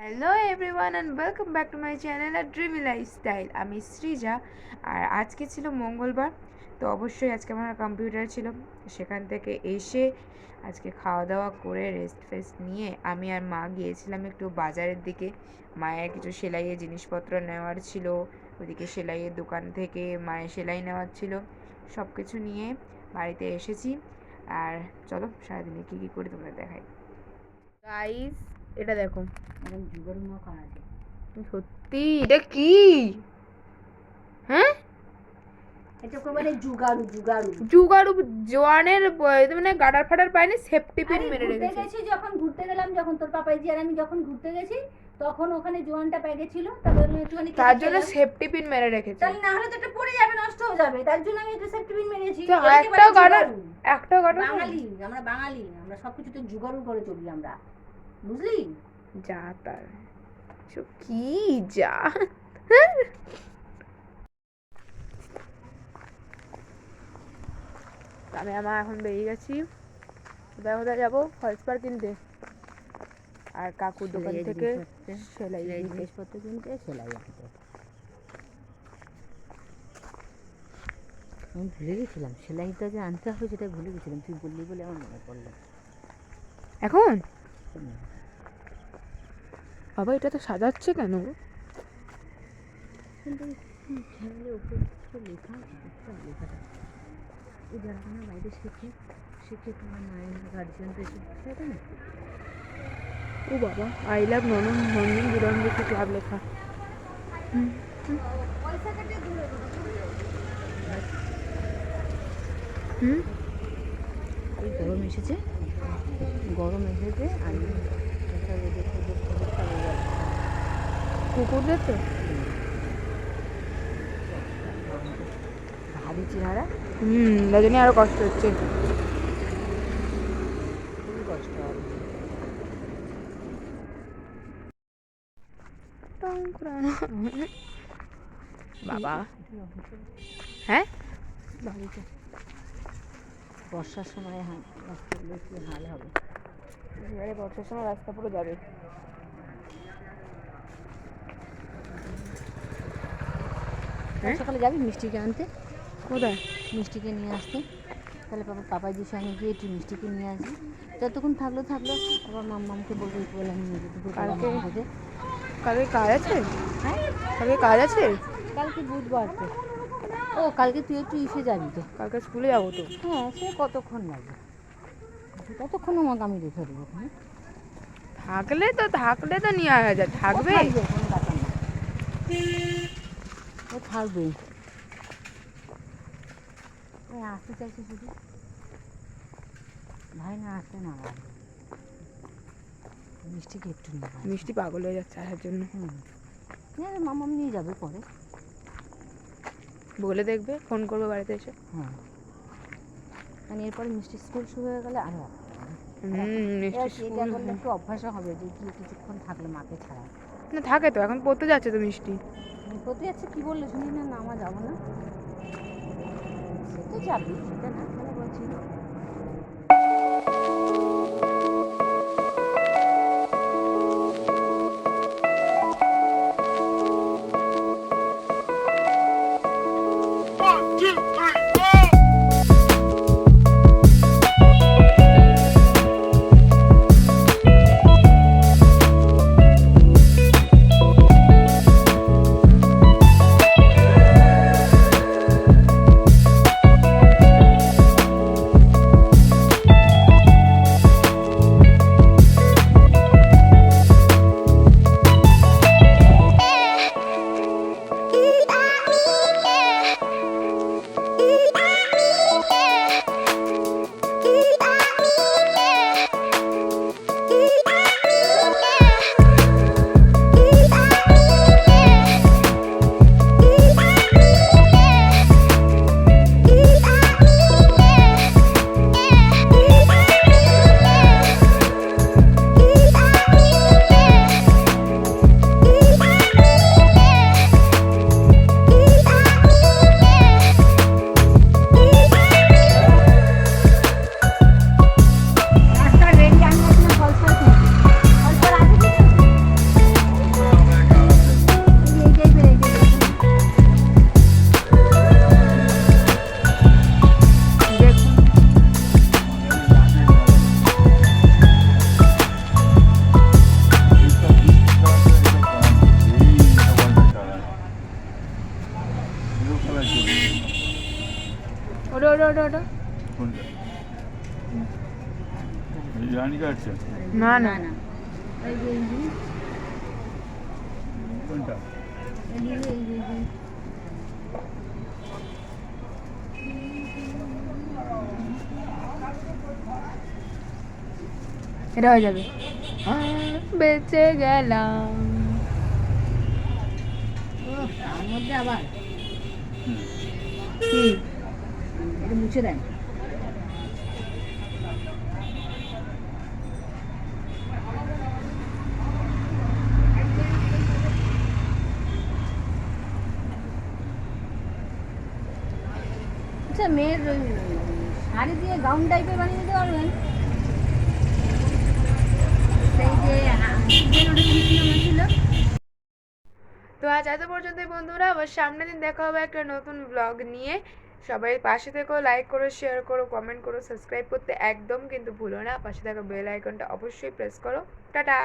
Hello everyone and welcome back to my channel R dreamy lifestyle আমি সৃজা আর আজকে ছিল মঙ্গলবার, তো অবশ্যই আজকে আমার কম্পিউটার ছিল। সেখান থেকে এসে আজকে খাওয়া দাওয়া করে রেস্ট ফেস্ট নিয়ে আমি আর মা গিয়েছিলাম একটু বাজারের দিকে। মায়ের কিছু সেলাইয়ের জিনিসপত্র নেওয়ার ছিল, ওদিকে সেলাইয়ের দোকান থেকে মায়ের সেলাই নেওয়ার ছিল সব কিছু নিয়ে বাড়িতে এসেছি। আর চলো সারাদিনে কী কী করি তোমরা দেখাই। গাইস এটা দেখো। সত্যি? এটা কি? হ্যাঁ? জুগাড়ু জোয়ানের মানে গাডার ফাডার পায়নি সেফটি পিন মেরে রেখেছে। গেছি যখন ঘুরতে গেলাম যখন তোর পাপাইজি আর আমি যখন ঘুরতে গেছি তখন ওখানে জোয়ানটা ছিল তার জন্য খেলাম। সেফটি পিন মেরে রেখেছে। তাহলে না হলে তো এটা পড়ে যাবে নষ্ট হয়ে যাবে। তার জন্য আমি একটা সেফটি পিন মেরেছি। গাডার একটা গাডার বাঙালি আমরা বাঙালি আমরা সবকিছুতে যুগাড়ু করে চলি আমরা। বুঝলি যা তার। কি যা? আমি আমার এখন বেরিয়ে গেছি। কোথায় কোথায় যাব? ফলস পার কিনতে। আর কাকুর দোকান থেকে সেলাই সেলাই জিনিস। জিনিসপত্র কিনতে সেলাই আনতে আমি ভুলে গেছিলাম সেলাইটা যে আনতে হবে সেটা ভুলে গেছিলাম। তুই বললি বলে আমার মনে পড়ল। এখন। বাবা, এটা তো সাজাচ্ছে কেন? মায়ের সেটা না ও বাবা আই লাভ ননন নন্দন ক্লাব লেখা। হুম? এই গরম এসেছে। গরম এসেছে আর এটা দেখে দেখে দেখে চলে যাচ্ছে কুকুরদের তো। ভারী চেহারা। হুম তাই রজনী আরও কষ্ট হচ্ছে। কষ্ট হবে। বাবা। হ্যাঁ? বাড়িতে। বর্ষার সময় হা- রাস্তাগুলো কি হাল হবে। বর্ষার সময় রাস্তা পুরো যাবে সকালে যাবি মিষ্টিকে আনতে? কোথায়? মিষ্টিকে নিয়ে আসতে। তাহলে বাবা পাপাজির সঙ্গে গিয়ে একটু মিষ্টিকে নিয়ে আসবি। যতক্ষণ থাকল থাকল আবার মাম্মামকে বলব বেলা নিয়ে যেতে কালকে? কালকে কাজ আছে? হ্যাঁ? কালকে কাজ আছে? কালকে বুধবার তো। ও কালকে তুই একটু ইসে যাবি তো। কালকে স্কুলে যাব তো। হ্যাঁ সে কতক্ষণ লাগবে? কতক্ষণ আমাকে আমি রেখে দেবো। থাকলে তো থাকলে তো নিয়ে আসা যায়। থাকবে থাকবে, কোনো ব্যাপার না ও থাকবে ওই আসতে চাইছে শুধু। ভাই না আসতে না ভাই। মিষ্টিকে একটু নিয়ে মিষ্টি পাগল হয়ে যাচ্ছে আসার জন্য। হুম। মামাম নিয়ে যাবে পরে। বলে দেখবে ফোন করবে বাড়িতে এসে। হ্যাঁ। মানে এরপরে মিষ্টি স্কুল শুরু হয়ে গেলে আরও হুম মিষ্টি স্কুল একটু অভ্যাসও হবে যে কিছুক্ষণ থাকলে মাকে ছাড়া। না, থাকে তো, এখন পড়তে যাচ্ছে তো মিষ্টি। পড়তে যাচ্ছে, কি বললে শুনি না আমার যাব না। সে তো যাবি সেটা না না না। না এটা হয়ে যাবে। বেঁচে গেলাম। তার মধ্যে আবার? কি? এটা মুছে দেন। আচ্ছা মেয়ের শাড়ি দিয়ে গাউন টাইপের বানিয়ে দিতে পারবেন? সেই যে হা- যে ওটা ছিল। তো আজ এত পর্যন্ত বন্ধুরা, আবার সামনের দিন দেখা হবে একটা নতুন ব্লগ নিয়ে। সবাই পাশে থেকো লাইক করো শেয়ার করো কমেন্ট করো সাবস্ক্রাইব করতে একদম কিন্তু ভুলো না। পাশে থাকা বেল আইকনটা অবশ্যই প্রেস করো। টাটা!